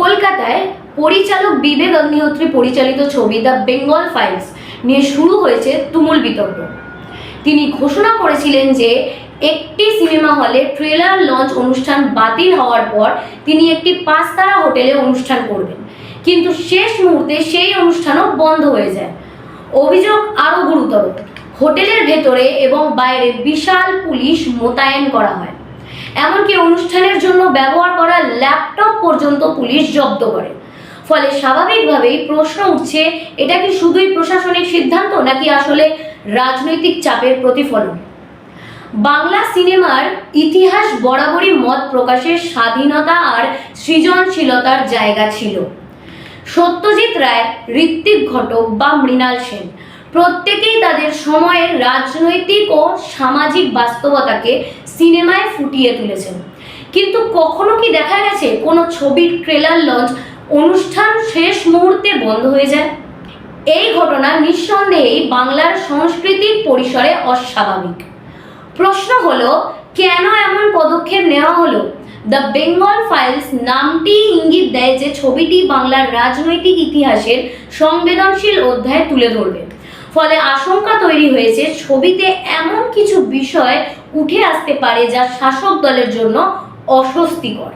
কলকাতায় পরিচালক বিবেক অগ্নিহোত্রী পরিচালিত ছবি দ্য বেঙ্গল ফাইলস নিয়ে শুরু হয়েছে তুমুল বিতর্ক। তিনি ঘোষণা করেছিলেন যে একটি সিনেমা হলে ট্রেলার লঞ্চ অনুষ্ঠান বাতিল হওয়ার পর তিনি একটি পাঁচতারা হোটেলে অনুষ্ঠান করবেন। কিন্তু শেষ মুহূর্তে সেই অনুষ্ঠানও বন্ধ হয়ে যায়। অভিযোগ আরও গুরুতর। হোটেলের ভেতরে এবং বাইরে বিশাল পুলিশ মোতায়েন করা হয়। এমনকি অনুষ্ঠানের জন্য ব্যবহার করা ল্যাপটপ পর্যন্ত পুলিশ জব্দ করে। ফলে স্বাভাবিকভাবেই প্রশ্ন উঠছে, এটা কি শুধুই প্রশাসনিক সিদ্ধান্ত নাকি আসলে রাজনৈতিক চাপের প্রতিফলন? বাংলা সিনেমার ইতিহাস বরাবরই মত প্রকাশের স্বাধীনতা আর সৃজনশীলতার জায়গা ছিল। সত্যজিৎ রায়, ঋত্বিক ঘটক বা মৃণাল সেন। প্রত্যেকেই তাদের সময়ের রাজনৈতিক ও সামাজিক বাস্তবতাকে সিনেমায় ফুটিয়ে তুলেছেন। কিন্তু কখনো কি দেখা গেছে কোনো ছবির ট্রেলার লঞ্চ অনুষ্ঠান শেষ মুহূর্তে বন্ধ হয়ে যায়? এই ঘটনা নিঃসন্দেহেই বাংলার সংস্কৃতির পরিসরে অস্বাভাবিক। প্রশ্ন হলো, কেন এমন পদক্ষেপ নেওয়া হলো? দ্য বেঙ্গল ফাইলস নামটি ইঙ্গিত দেয় যে ছবিটি বাংলার রাজনৈতিক ইতিহাসের সংবেদনশীল অধ্যায় তুলে ধরবে। ফলে আশঙ্কা তৈরি হয়েছে ছবিতে এমন কিছু বিষয় উঠে আসতে পারে যা শাসক দলের জন্য অস্বস্তিকর।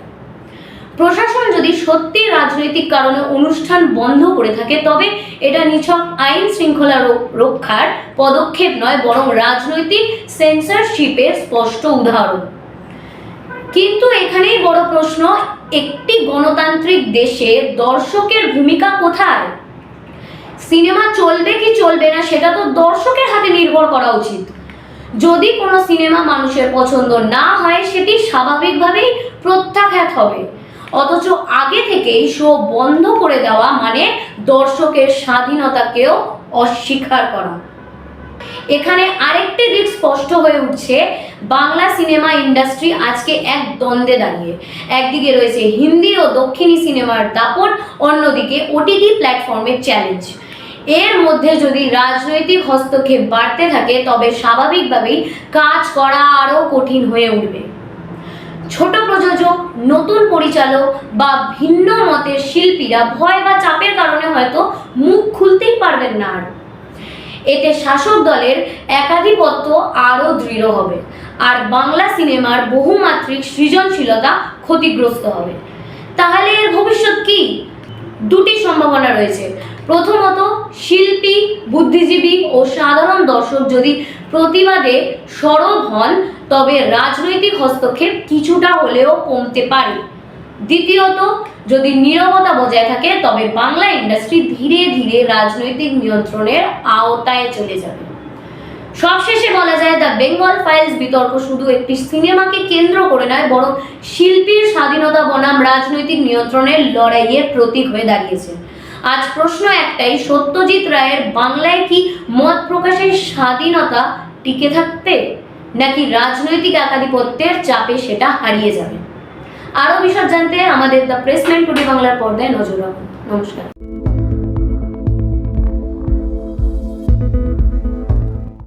প্রশাসন যদি সত্যি রাজনৈতিক কারণে অনুষ্ঠান বন্ধ করে থাকে, তবে এটা নিছক আইন শৃঙ্খলা রক্ষার পদক্ষেপ নয়, বরং রাজনৈতিক সেন্সরশিপের স্পষ্ট উদাহরণ। কিন্তু এখানেই বড় প্রশ্ন, একটি গণতান্ত্রিক দেশে দর্শকের ভূমিকা কোথায়? সিনেমা চলবে কি চলবে না, সেটা তো দর্শকের হাতে নির্ভর করা উচিত। যদি কোনো সিনেমা মানুষের পছন্দ না হয়, সেটি স্বাভাবিকভাবেই প্রত্যাখ্যাত হবে। অথচ আগে থেকেই শো বন্ধ করে দেওয়া মানে দর্শকের স্বাধীনতাকেও অস্বীকার করা। এখানে আরেকটি দিক স্পষ্ট হয়ে উঠছে, বাংলা সিনেমা ইন্ডাস্ট্রি আজকে এক দ্বন্দ্বে দাঁড়িয়ে। একদিকে রয়েছে হিন্দি ও দক্ষিণী সিনেমার দাপট, অন্যদিকে ওটিটি প্ল্যাটফর্মের চ্যালেঞ্জ। এর মধ্যে যদি রাজনৈতিক হস্তক্ষেপ বাড়তে থাকে, তবে স্বাভাবিকভাবেই কাজ করা আরও কঠিন হয়ে উঠবে। ছোট প্রযোজক, নতুন পরিচালক বা ভিন্ন মতের শিল্পীরা ভয় বা চাপের কারণে হয়তো মুখ খুলতেই পারবেন না আর এতে শাসক দলের একাধিপত্য আরও দৃঢ় হবে আর বাংলা সিনেমার বহুমাত্রিক সৃজনশীলতা ক্ষতিগ্রস্ত হবে। তাহলে এর ভবিষ্যৎ কি? দুটি সম্ভাবনা রয়েছে। প্রথমত, শিল্পী, বুদ্ধিজীবী ও সাধারণ দর্শক যদি প্রতিবাদে সরব হন, তবে রাজনৈতিক হস্তক্ষেপ কিছুটা হলেও কমতে পারে। দ্বিতীয়ত, যদি নীরবতা বজায় থাকে, তবে বাংলা ইন্ডাস্ট্রি ধীরে ধীরে রাজনৈতিক নিয়ন্ত্রণের আওতায় চলে যাবে। সবশেষে বলা যায়, দ্য বেঙ্গল ফাইলস বিতর্ক শুধু একটি সিনেমাকে কেন্দ্র করে নয়, বরং শিল্পীর স্বাধীনতা বনাম রাজনৈতিক নিয়ন্ত্রণের লড়াইয়ের প্রতীক হয়ে দাঁড়িয়েছে। আজ প্রশ্ন একটাই, সত্যজিৎ রায়ের বাংলায় কি মত প্রকাশের স্বাধীনতা টিকে থাকতে নাকি রাজনৈতিক একাধিপত্যের চাপে সেটা হারিয়ে যাবে? আরও বিশদ জানতে আমাদের দ্য প্রেসমেন্ট টুডে বাংলার পর্দায় নজর রাখুন। নমস্কার।